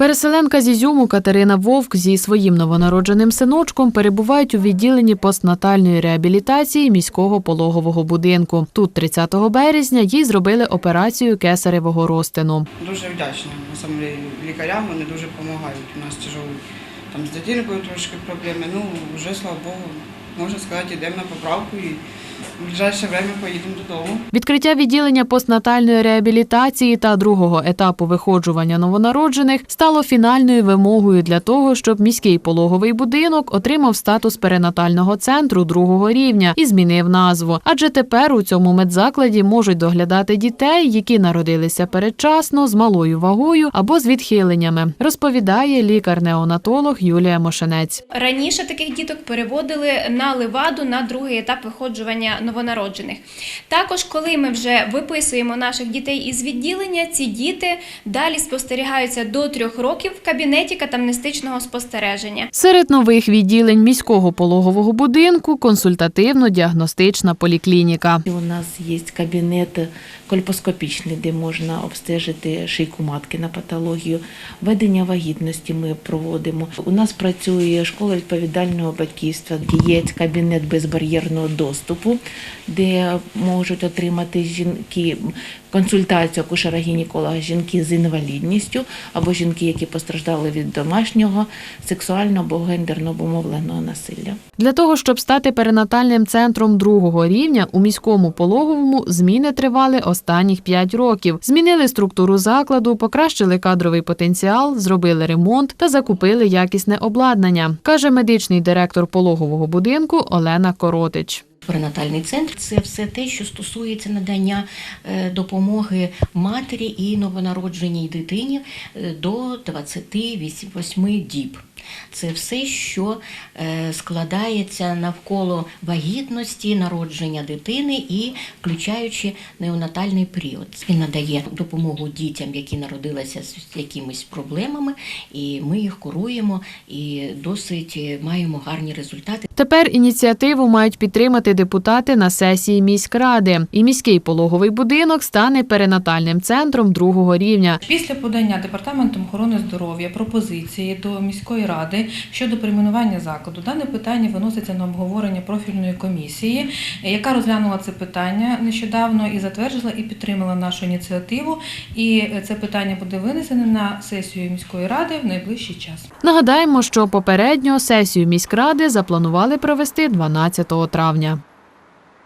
Переселенка з Ізюму Катерина Вовк зі своїм новонародженим синочком перебувають у відділенні постнатальної реабілітації міського пологового будинку. Тут 30 березня їй зробили операцію кесаревого розтину. Дуже вдячна насамперед лікарям, вони дуже допомагають. У нас тяжело там з дитинкою трошки проблеми. Ну, вже слава Богу, можна сказати, йдемо на поправку і в ближайше время поїдемо додому. Відкриття відділення постнатальної реабілітації та другого етапу виходжування новонароджених стало фінальною вимогою для того, щоб міський пологовий будинок отримав статус перинатального центру другого рівня і змінив назву. Адже тепер у цьому медзакладі можуть доглядати дітей, які народилися передчасно з малою вагою або з відхиленнями, розповідає лікар-неонатолог Юлія Мошенець. Раніше таких діток переводили на леваду на другий етап виходжування новонароджених. Також, коли ми вже виписуємо наших дітей із відділення, ці діти далі спостерігаються до трьох років в кабінеті катамнестичного спостереження. Серед нових відділень міського пологового будинку консультативно-діагностична поліклініка. У нас є кабінет кольпоскопічний, де можна обстежити шийку матки на патологію. Ведення вагітності ми проводимо. У нас працює школа відповідального батьківства, де є кабінет безбар'єрного доступу, де можуть отримати жінки консультацію акушера-гінеколога жінки з інвалідністю або жінки, які постраждали від домашнього сексуального або гендерно обумовленого насилля. Для того, щоб стати перинатальним центром другого рівня, у міському пологовому зміни тривали останніх 5 років. Змінили структуру закладу, покращили кадровий потенціал, зробили ремонт та закупили якісне обладнання, каже медичний директор пологового будинку Олена Коротич. Перинатальний центр це все те, що стосується надання е, допомоги матері і новонародженій дитині е, до 28 діб. Це все, що е, складається навколо вагітності, народження дитини і включаючи неонатальний період. Він надає допомогу дітям, які народилися з якимись проблемами, і ми їх куруємо і досить е, маємо гарні результати. Тепер ініціативу мають підтримати депутати на сесії міськради. І міський пологовий будинок стане перинатальним центром другого рівня. Після подання департаментом охорони здоров'я пропозиції до міської ради щодо перейменування закладу, дане питання виноситься на обговорення профільної комісії, яка розглянула це питання нещодавно і затвердила і підтримала нашу ініціативу. І це питання буде винесене на сесію міської ради в найближчий час. Нагадаємо, що попередньо сесію міськради запланували провести 12 травня.